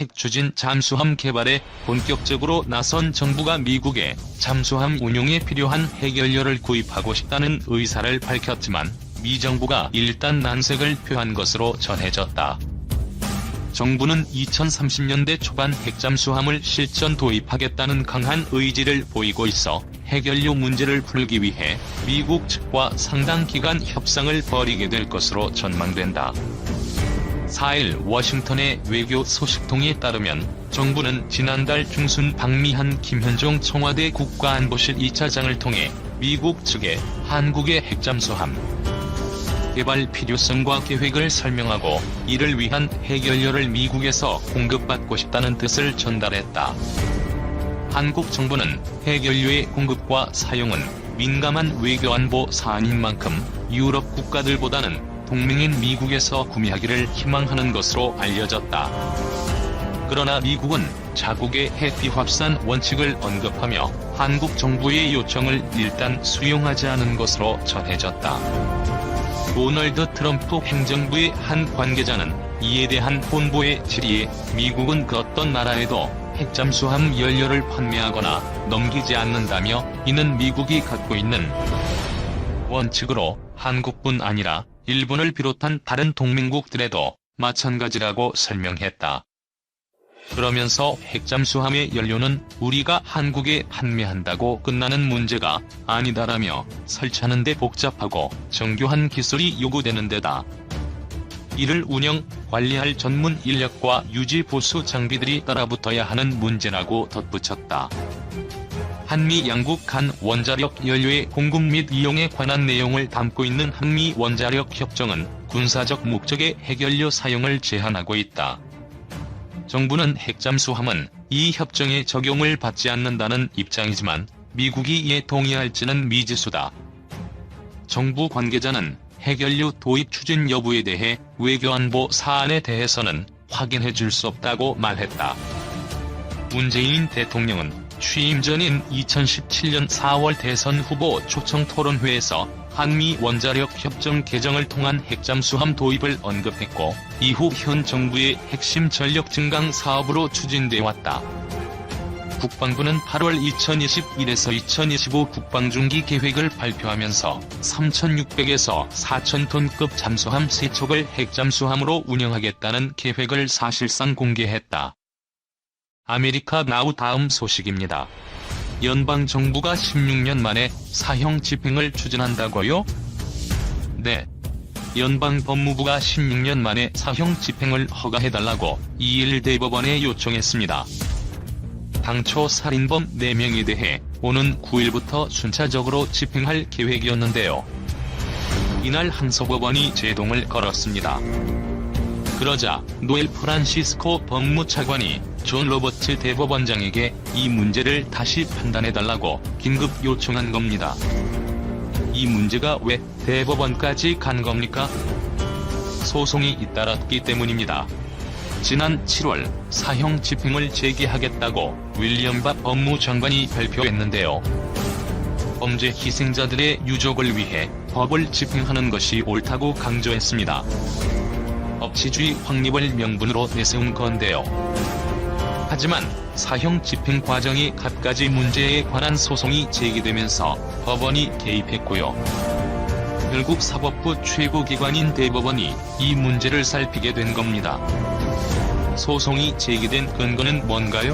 핵추진 잠수함 개발에 본격적으로 나선 정부가 미국에 잠수함 운용에 필요한 핵연료를 구입하고 싶다는 의사를 밝혔지만 미 정부가 일단 난색을 표한 것으로 전해졌다. 정부는 2030년대 초반 핵잠수함을 실전 도입하겠다는 강한 의지를 보이고 있어 핵연료 문제를 풀기 위해 미국 측과 상당 기간 협상을 벌이게 될 것으로 전망된다. 4일 워싱턴의 외교 소식통에 따르면 정부는 지난달 중순 방미한 김현종 청와대 국가안보실 2차장을 통해 미국 측에 한국의 핵잠수함 개발 필요성과 계획을 설명하고 이를 위한 핵연료를 미국에서 공급받고 싶다는 뜻을 전달했다. 한국 정부는 핵연료의 공급과 사용은 민감한 외교안보 사안인 만큼 유럽 국가들보다는 동맹인 미국에서 구매하기를 희망하는 것으로 알려졌다. 그러나 미국은 자국의 핵 비확산 원칙을 언급하며 한국 정부의 요청을 일단 수용하지 않은 것으로 전해졌다. 도널드 트럼프 행정부의 한 관계자는 이에 대한 본보의 질의에 미국은 그 어떤 나라에도 핵잠수함 연료를 판매하거나 넘기지 않는다며 이는 미국이 갖고 있는 원칙으로 한국뿐 아니라 일본을 비롯한 다른 동맹국들에도 마찬가지라고 설명했다. 그러면서 핵잠수함의 연료는 우리가 한국에 판매한다고 끝나는 문제가 아니다라며 설치하는데 복잡하고 정교한 기술이 요구되는 데다. 이를 운영, 관리할 전문 인력과 유지 보수 장비들이 따라붙어야 하는 문제라고 덧붙였다. 한미 양국 간 원자력 연료의 공급 및 이용에 관한 내용을 담고 있는 한미 원자력 협정은 군사적 목적의 핵연료 사용을 제한하고 있다. 정부는 핵잠수함은 이 협정의 적용을 받지 않는다는 입장이지만 미국이 이에 동의할지는 미지수다. 정부 관계자는 핵연료 도입 추진 여부에 대해 외교안보 사안에 대해서는 확인해 줄 수 없다고 말했다. 문재인 대통령은 취임 전인 2017년 4월 대선 후보 초청 토론회에서 한미 원자력 협정 개정을 통한 핵잠수함 도입을 언급했고 이후 현 정부의 핵심 전력 증강 사업으로 추진돼 왔다. 국방부는 8월 2021에서 2025 국방중기 계획을 발표하면서 3,600에서 4,000톤급 잠수함 3척을 핵잠수함으로 운영하겠다는 계획을 사실상 공개했다. 아메리카 나우 다음 소식입니다. 연방 정부가 16년 만에 사형 집행을 추진한다고요? 네. 연방 법무부가 16년 만에 사형 집행을 허가해달라고 2일 대법원에 요청했습니다. 당초 살인범 4명에 대해 오는 9일부터 순차적으로 집행할 계획이었는데요. 이날 항소법원이 제동을 걸었습니다. 그러자 노엘 프란시스코 법무차관이 존 로버츠 대법원장에게 이 문제를 다시 판단해달라고 긴급 요청한 겁니다. 이 문제가 왜 대법원까지 간 겁니까? 소송이 잇따랐기 때문입니다. 지난 7월 사형 집행을 재개하겠다고 윌리엄 바 법무장관이 발표했는데요. 범죄 희생자들의 유족을 위해 법을 집행하는 것이 옳다고 강조했습니다. 법치주의 확립을 명분으로 내세운 건데요. 하지만 사형 집행 과정이 갖가지 문제에 관한 소송이 제기되면서 법원이 개입했고요. 결국 사법부 최고기관인 대법원이 이 문제를 살피게 된 겁니다. 소송이 제기된 근거는 뭔가요?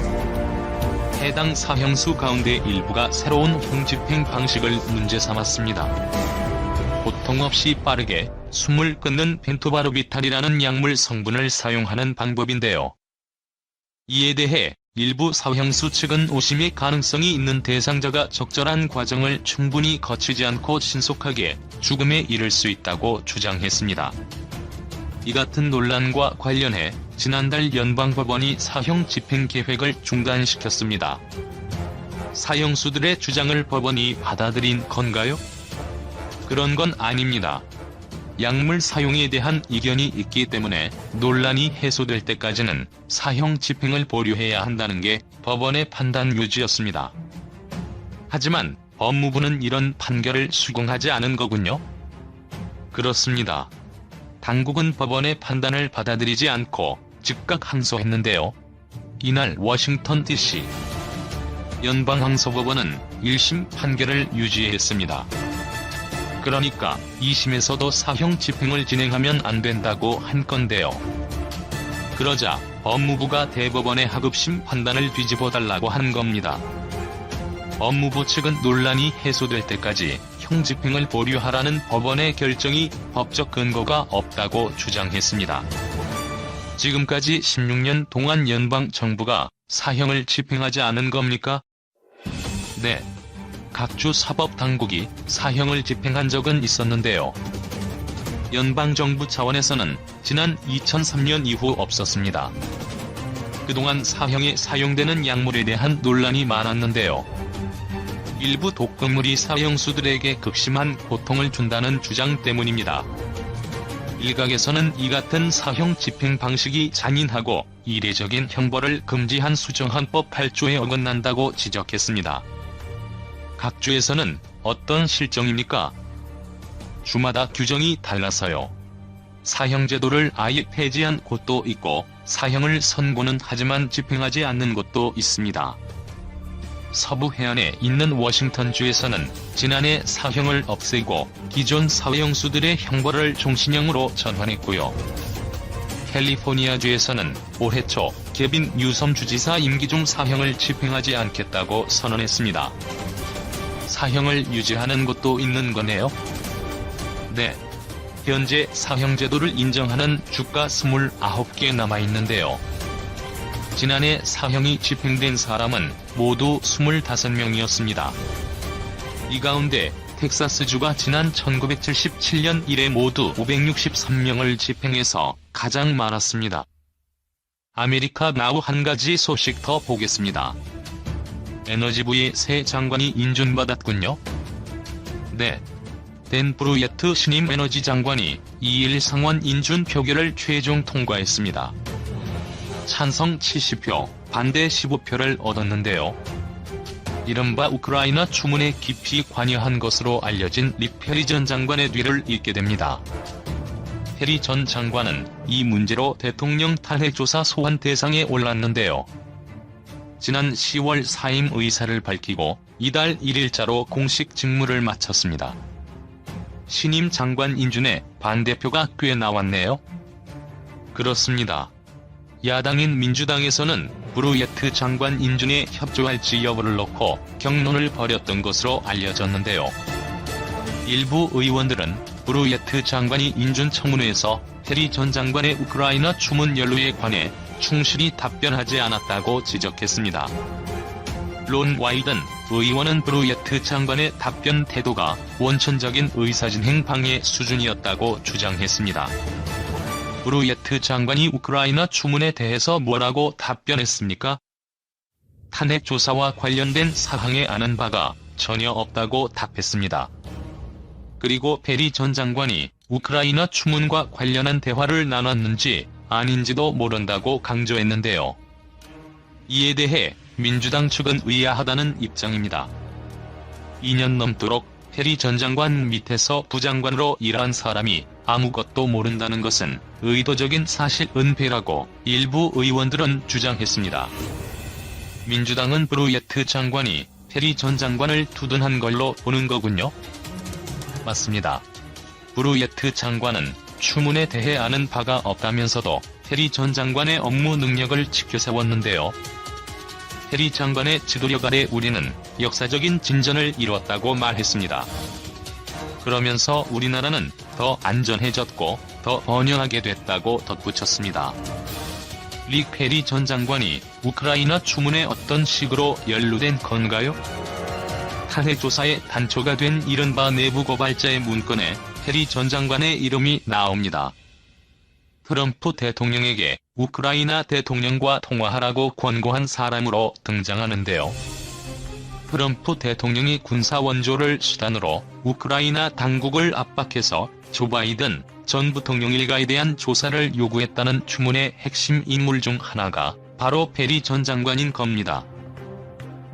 해당 사형수 가운데 일부가 새로운 형집행 방식을 문제 삼았습니다. 고통 없이 빠르게 숨을 끊는 펜토바르비탈이라는 약물 성분을 사용하는 방법인데요. 이에 대해 일부 사형수 측은 오심의 가능성이 있는 대상자가 적절한 과정을 충분히 거치지 않고 신속하게 죽음에 이를 수 있다고 주장했습니다. 이 같은 논란과 관련해 지난달 연방법원이 사형 집행 계획을 중단시켰습니다. 사형수들의 주장을 법원이 받아들인 건가요? 그런 건 아닙니다. 약물 사용에 대한 이견이 있기 때문에 논란이 해소될 때까지는 사형 집행을 보류해야 한다는 게 법원의 판단 요지였습니다. 하지만 법무부는 이런 판결을 수긍하지 않은 거군요. 그렇습니다. 당국은 법원의 판단을 받아들이지 않고 즉각 항소했는데요. 이날 워싱턴 DC 연방항소법원은 1심 판결을 유지했습니다. 그러니까 2심에서도 사형 집행을 진행하면 안 된다고 한 건데요. 그러자 법무부가 대법원의 하급심 판단을 뒤집어 달라고 한 겁니다. 법무부 측은 논란이 해소될 때까지 형 집행을 보류하라는 법원의 결정이 법적 근거가 없다고 주장했습니다. 지금까지 16년 동안 연방 정부가 사형을 집행하지 않은 겁니까? 네. 각주 사법 당국이 사형을 집행한 적은 있었는데요. 연방정부 차원에서는 지난 2003년 이후 없었습니다. 그동안 사형에 사용되는 약물에 대한 논란이 많았는데요. 일부 독극물이 사형수들에게 극심한 고통을 준다는 주장 때문입니다. 일각에서는 이 같은 사형 집행 방식이 잔인하고 이례적인 형벌을 금지한 수정헌법 8조에 어긋난다고 지적했습니다. 각 주에서는 어떤 실정입니까? 주마다 규정이 달라서요. 사형제도를 아예 폐지한 곳도 있고 사형을 선고는 하지만 집행하지 않는 곳도 있습니다. 서부 해안에 있는 워싱턴주에서는 지난해 사형을 없애고 기존 사형수들의 형벌을 종신형으로 전환했고요. 캘리포니아주에서는 올해 초 개빈 유섬 주지사 임기 중 사형을 집행하지 않겠다고 선언했습니다. 사형을 유지하는 곳도 있는 거네요. 네. 현재 사형제도를 인정하는 주가 29개 남아있는데요. 지난해 사형이 집행된 사람은 모두 25명이었습니다. 이 가운데 텍사스주가 지난 1977년 이래 모두 563명을 집행해서 가장 많았습니다. 아메리카 나우 한 가지 소식 더 보겠습니다. 에너지부의 새 장관이 인준받았군요. 네. 댄 브루예트 신임 에너지 장관이 2일 상원 인준 표결을 최종 통과했습니다. 찬성 70표, 반대 15표를 얻었는데요. 이른바 우크라이나 추문에 깊이 관여한 것으로 알려진 리페리 전 장관의 뒤를 잇게 됩니다. 페리 전 장관은 이 문제로 대통령 탄핵조사 소환 대상에 올랐는데요. 지난 10월 사임 의사를 밝히고 이달 1일자로 공식 직무를 마쳤습니다. 신임 장관 인준에 반대표가 꽤 나왔네요. 그렇습니다. 야당인 민주당에서는 브루예트 장관 인준에 협조할지 여부를 놓고 경론을 벌였던 것으로 알려졌는데요. 일부 의원들은 브루예트 장관이 인준 청문회에서 페리 전 장관의 우크라이나 추문 연루에 관해 충실히 답변하지 않았다고 지적했습니다. 론 와이든 의원은 브루예트 장관의 답변 태도가 원천적인 의사진행 방해 수준이었다고 주장했습니다. 브루예트 장관이 우크라이나 추문에 대해서 뭐라고 답변했습니까? 탄핵 조사와 관련된 사항에 아는 바가 전혀 없다고 답했습니다. 그리고 페리 전 장관이 우크라이나 추문과 관련한 대화를 나눴는지 아닌지도 모른다고 강조했는데요. 이에 대해 민주당 측은 의아하다는 입장입니다. 2년 넘도록 페리 전 장관 밑에서 부장관으로 일한 사람이 아무것도 모른다는 것은 의도적인 사실 은폐라고 일부 의원들은 주장했습니다. 민주당은 브루예트 장관이 페리 전 장관을 투둔한 걸로 보는 거군요. 맞습니다. 브루예트 장관은 추문에 대해 아는 바가 없다면서도 페리 전 장관의 업무 능력을 지켜세웠는데요. 페리 장관의 지도력 아래 우리는 역사적인 진전을 이뤘다고 말했습니다. 그러면서 우리나라는 더 안전해졌고 더 번영하게 됐다고 덧붙였습니다. 릭 페리 전 장관이 우크라이나 추문에 어떤 식으로 연루된 건가요? 탄핵 조사의 단초가 된 이른바 내부 고발자의 문건에 페리 전 장관의 이름이 나옵니다. 트럼프 대통령에게 우크라이나 대통령과 통화하라고 권고한 사람으로 등장하는데요. 트럼프 대통령이 군사 원조를 수단으로 우크라이나 당국을 압박해서 조 바이든 전 부통령 일가에 대한 조사를 요구했다는 추문의 핵심 인물 중 하나가 바로 페리 전 장관인 겁니다.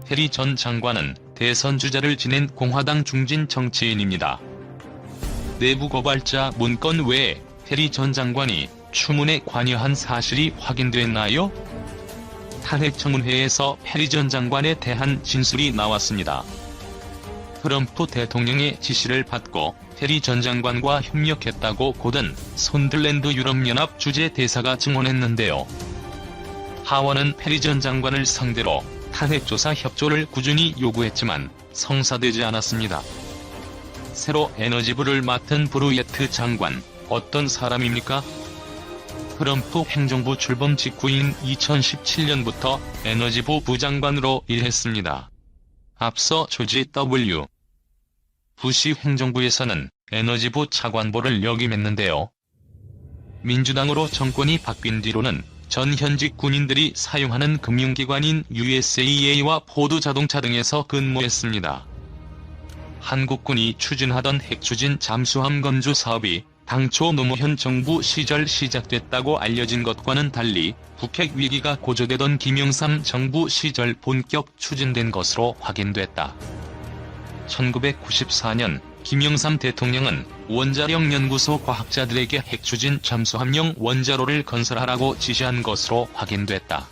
페리 전 장관은 대선 주자를 지낸 공화당 중진 정치인입니다. 내부 고발자 문건 외에 페리 전 장관이 추문에 관여한 사실이 확인됐나요? 탄핵 청문회에서 해리 전 장관에 대한 진술이 나왔습니다. 트럼프 대통령의 지시를 받고 해리 전 장관과 협력했다고 고든 손들랜드 유럽연합 주재 대사가 증언했는데요. 하원은 페리 전 장관을 상대로 탄핵조사 협조를 꾸준히 요구했지만 성사되지 않았습니다. 새로 에너지부를 맡은 브루예트 장관, 어떤 사람입니까? 트럼프 행정부 출범 직후인 2017년부터 에너지부 부장관으로 일했습니다. 앞서 조지 W. 부시 행정부에서는 에너지부 차관보를 역임했는데요. 민주당으로 정권이 바뀐 뒤로는 전 현직 군인들이 사용하는 금융기관인 USAA와 포드 자동차 등에서 근무했습니다. 한국군이 추진하던 핵추진 잠수함 건조 사업이 당초 노무현 정부 시절 시작됐다고 알려진 것과는 달리 북핵 위기가 고조되던 김영삼 정부 시절 본격 추진된 것으로 확인됐다. 1994년 김영삼 대통령은 원자력 연구소 과학자들에게 핵추진 잠수함용 원자로를 건설하라고 지시한 것으로 확인됐다.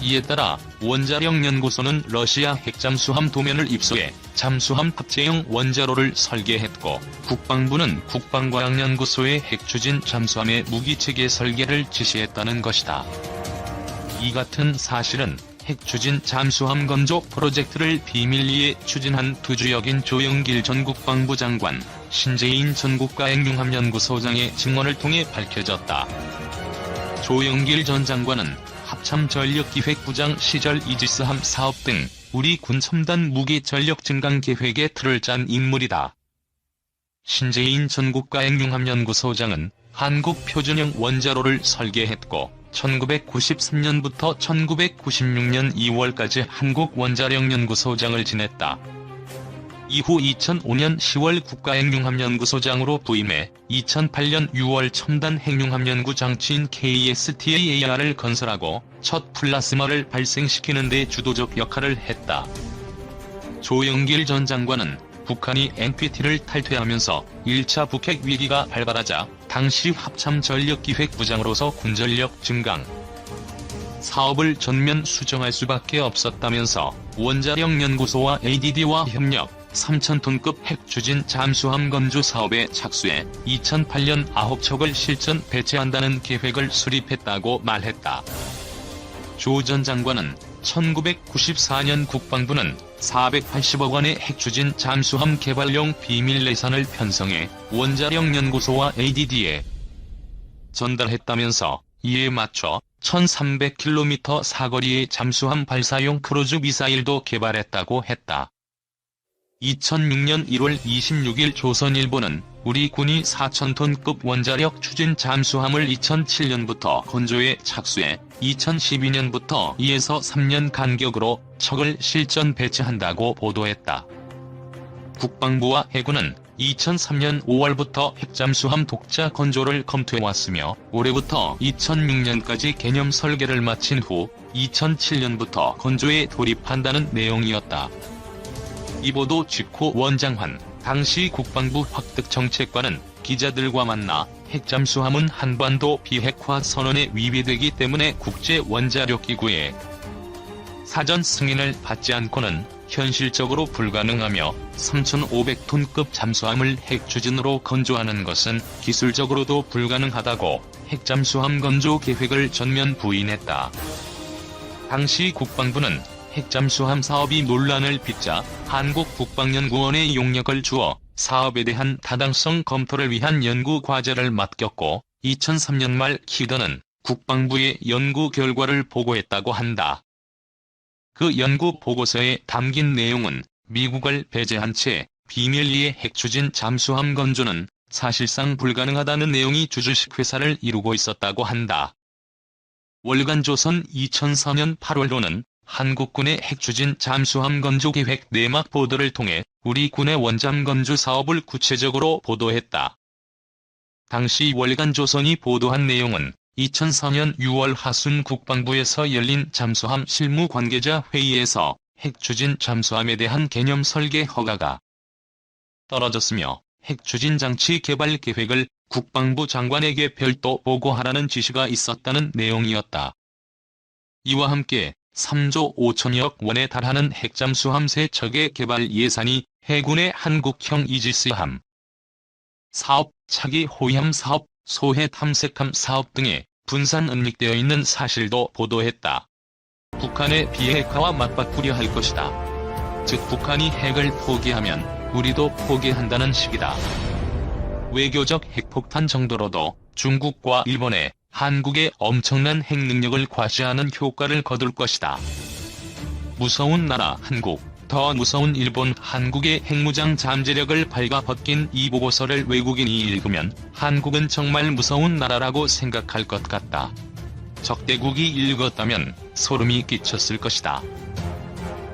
이에 따라 원자력 연구소는 러시아 핵잠수함 도면을 입수해 잠수함 탑재용 원자로를 설계했고 국방부는 국방과학연구소의 핵추진 잠수함의 무기체계 설계를 지시했다는 것이다. 이 같은 사실은 핵추진 잠수함 건조 프로젝트를 비밀리에 추진한 투주역인 조영길 전 국방부 장관, 신재인 전 국가행융함연구소장의 증언을 통해 밝혀졌다. 조영길 전 장관은 합참전력기획부장 시절 이지스함 사업 등 우리 군 첨단 무기 전력 증강 계획의 틀을 짠 인물이다. 신재인 전 국가행융함연구소장은 한국 표준형 원자로를 설계했고 1993년부터 1996년 2월까지 한국 원자력연구소장을 지냈다. 이후 2005년 10월 국가핵융함연구소장으로 부임해 2008년 6월 첨단 핵융함연구 장치인 KSTAR을 건설하고 첫 플라스마를 발생시키는 데 주도적 역할을 했다. 조영길 전 장관은 북한이 NPT를 탈퇴하면서 1차 북핵 위기가 발발하자 당시 합참전력기획부장으로서 군전력 증강 사업을 전면 수정할 수밖에 없었다면서 원자력연구소와 ADD와 협력 3,000톤급 핵추진 잠수함 건조 사업에 착수해 2008년 9척을 실전 배치한다는 계획을 수립했다고 말했다. 조 전 장관은 1994년 국방부는 480억 원의 핵추진 잠수함 개발용 비밀 예산을 편성해 원자력 연구소와 ADD에 전달했다면서 이에 맞춰 1300km 사거리의 잠수함 발사용 크루즈 미사일도 개발했다고 했다. 2006년 1월 26일 조선일보는 우리 군이 4,000톤급 원자력 추진 잠수함을 2007년부터 건조에 착수해 2012년부터 2에서 3년 간격으로 척을 실전 배치한다고 보도했다. 국방부와 해군은 2003년 5월부터 핵잠수함 독자 건조를 검토해왔으며 올해부터 2006년까지 개념 설계를 마친 후 2007년부터 건조에 돌입한다는 내용이었다. 이 보도 직후 원장환 당시 국방부 확득정책관은 기자들과 만나 핵잠수함은 한반도 비핵화 선언에 위배되기 때문에 국제원자력기구에 사전 승인을 받지 않고는 현실적으로 불가능하며 3,500톤급 잠수함을 핵추진으로 건조하는 것은 기술적으로도 불가능하다고 핵잠수함 건조 계획을 전면 부인했다. 당시 국방부는 핵잠수함 사업이 논란을 빚자 한국국방연구원에 용역을 주어 사업에 대한 타당성 검토를 위한 연구 과제를 맡겼고 2003년 말 키더는 국방부에 연구 결과를 보고했다고 한다. 그 연구 보고서에 담긴 내용은 미국을 배제한 채 비밀리에 핵추진 잠수함 건조는 사실상 불가능하다는 내용이 주주식 회사를 이루고 있었다고 한다. 월간 조선 2004년 8월로는 한국군의 핵추진 잠수함 건조 계획 내막 보도를 통해 우리 군의 원잠 건조 사업을 구체적으로 보도했다. 당시 월간 조선이 보도한 내용은 2004년 6월 하순 국방부에서 열린 잠수함 실무 관계자 회의에서 핵추진 잠수함에 대한 개념 설계 허가가 떨어졌으며 핵추진 장치 개발 계획을 국방부 장관에게 별도 보고하라는 지시가 있었다는 내용이었다. 이와 함께 3조 5천억 원에 달하는 핵잠수함 세 척의 개발 예산이 해군의 한국형 이지스함 사업, 차기 호위함 사업, 소해 탐색함 사업 등에 분산 은닉되어 있는 사실도 보도했다. 북한의 비핵화와 맞바꾸려 할 것이다. 즉 북한이 핵을 포기하면 우리도 포기한다는 식이다. 외교적 핵폭탄 정도로도 중국과 일본에 한국의 엄청난 핵 능력을 과시하는 효과를 거둘 것이다. 무서운 나라 한국, 더 무서운 일본 한국의 핵무장 잠재력을 발가 벗긴 이 보고서를 외국인이 읽으면 한국은 정말 무서운 나라라고 생각할 것 같다. 적대국이 읽었다면 소름이 끼쳤을 것이다.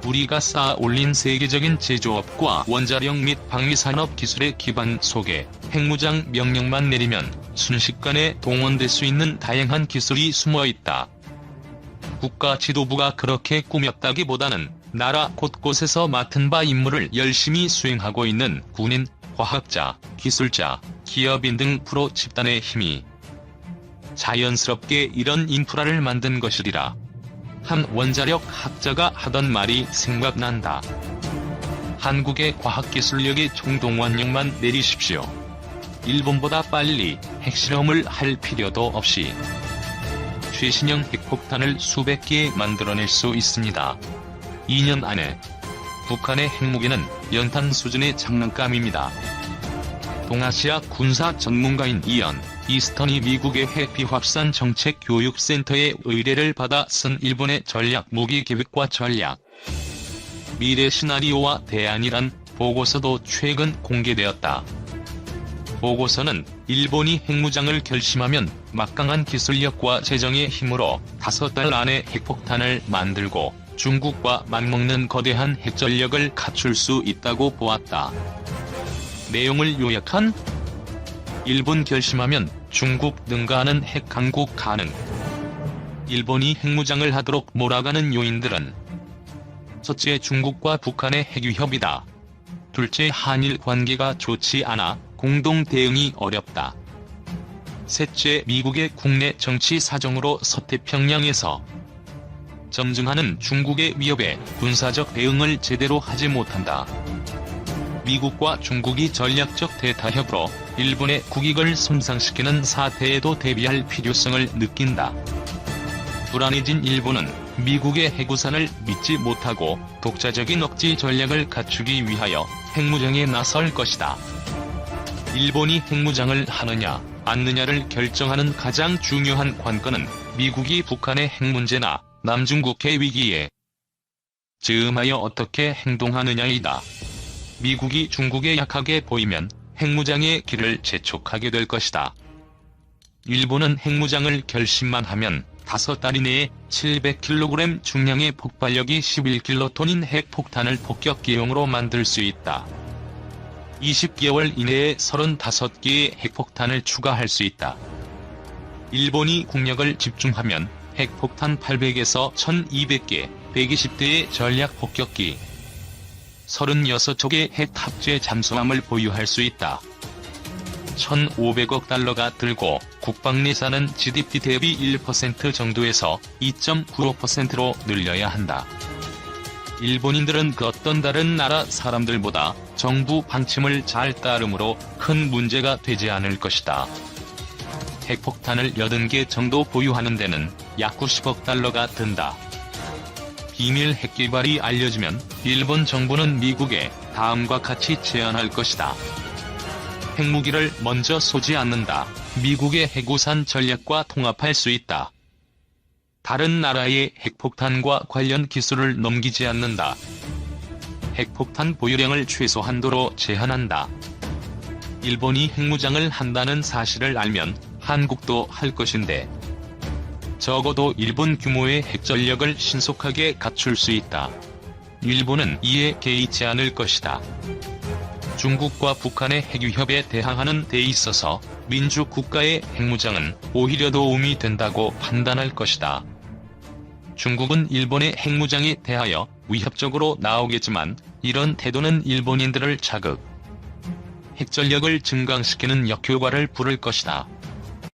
우리가 쌓아 올린 세계적인 제조업과 원자력 및 방위산업 기술의 기반 속에 핵무장 명령만 내리면 순식간에 동원될 수 있는 다양한 기술이 숨어 있다. 국가 지도부가 그렇게 꾸몄다기보다는 나라 곳곳에서 맡은 바 임무를 열심히 수행하고 있는 군인, 과학자, 기술자, 기업인 등 프로 집단의 힘이 자연스럽게 이런 인프라를 만든 것이리라. 한 원자력 학자가 하던 말이 생각난다. 한국의 과학기술력의 총동원력만 내리십시오. 일본보다 빨리 핵실험을 할 필요도 없이 최신형 핵폭탄을 수백 개 만들어낼 수 있습니다. 2년 안에 북한의 핵무기는 연탄 수준의 장난감입니다. 동아시아 군사 전문가인 이연 이스턴이 미국의 핵비확산 정책 교육센터의 의뢰를 받아 쓴 일본의 전략 무기 계획과 전략 미래 시나리오와 대안이란 보고서도 최근 공개되었다. 보고서는 일본이 핵무장을 결심하면 막강한 기술력과 재정의 힘으로 다섯 달 안에 핵폭탄을 만들고 중국과 맞먹는 거대한 핵전력을 갖출 수 있다고 보았다. 내용을 요약한 일본 결심하면 중국 능가하는 핵 강국 가능. 일본이 핵무장을 하도록 몰아가는 요인들은 첫째 중국과 북한의 핵위협이다. 둘째 한일 관계가 좋지 않아 공동 대응이 어렵다. 셋째 미국의 국내 정치 사정으로 서태평양에서 점증하는 중국의 위협에 군사적 대응을 제대로 하지 못한다. 미국과 중국이 전략적 대타협으로 일본의 국익을 손상시키는 사태에도 대비할 필요성을 느낀다. 불안해진 일본은 미국의 해구산을 믿지 못하고 독자적인 억지 전략을 갖추기 위하여 핵무장에 나설 것이다. 일본이 핵무장을 하느냐 않느냐를 결정하는 가장 중요한 관건은 미국이 북한의 핵 문제나 남중국해 위기에 즈음하여 어떻게 행동하느냐이다. 미국이 중국에 약하게 보이면 핵무장의 길을 재촉하게 될 것이다. 일본은 핵무장을 결심만 하면 다섯 달 이내에 700kg 중량의 폭발력이 11킬로톤인 핵폭탄을 폭격기용으로 만들 수 있다. 20개월 이내에 35개의 핵폭탄을 추가할 수 있다. 일본이 국력을 집중하면 핵폭탄 800에서 1200개, 120대의 전략 폭격기, 36척의 핵 탑재 잠수함을 보유할 수 있다. 1,500억 달러가 들고 국방 예산은 GDP 대비 1% 정도에서 2.95%로 늘려야 한다. 일본인들은 그 어떤 다른 나라 사람들보다 정부 방침을 잘 따르므로 큰 문제가 되지 않을 것이다. 핵폭탄을 80개 정도 보유하는 데는 약 90억 달러가 든다. 비밀 핵 개발이 알려지면 일본 정부는 미국에 다음과 같이 제안할 것이다. 핵무기를 먼저 쏘지 않는다. 미국의 핵우산 전략과 통합할 수 있다. 다른 나라의 핵폭탄과 관련 기술을 넘기지 않는다. 핵폭탄 보유량을 최소한도로 제한한다. 일본이 핵무장을 한다는 사실을 알면 한국도 할 것인데 적어도 일본 규모의 핵전력을 신속하게 갖출 수 있다. 일본은 이에 개의치 않을 것이다. 중국과 북한의 핵위협에 대항하는 데 있어서 민주국가의 핵무장은 오히려 도움이 된다고 판단할 것이다. 중국은 일본의 핵무장에 대하여 위협적으로 나오겠지만 이런 태도는 일본인들을 자극, 핵전력을 증강시키는 역효과를 부를 것이다.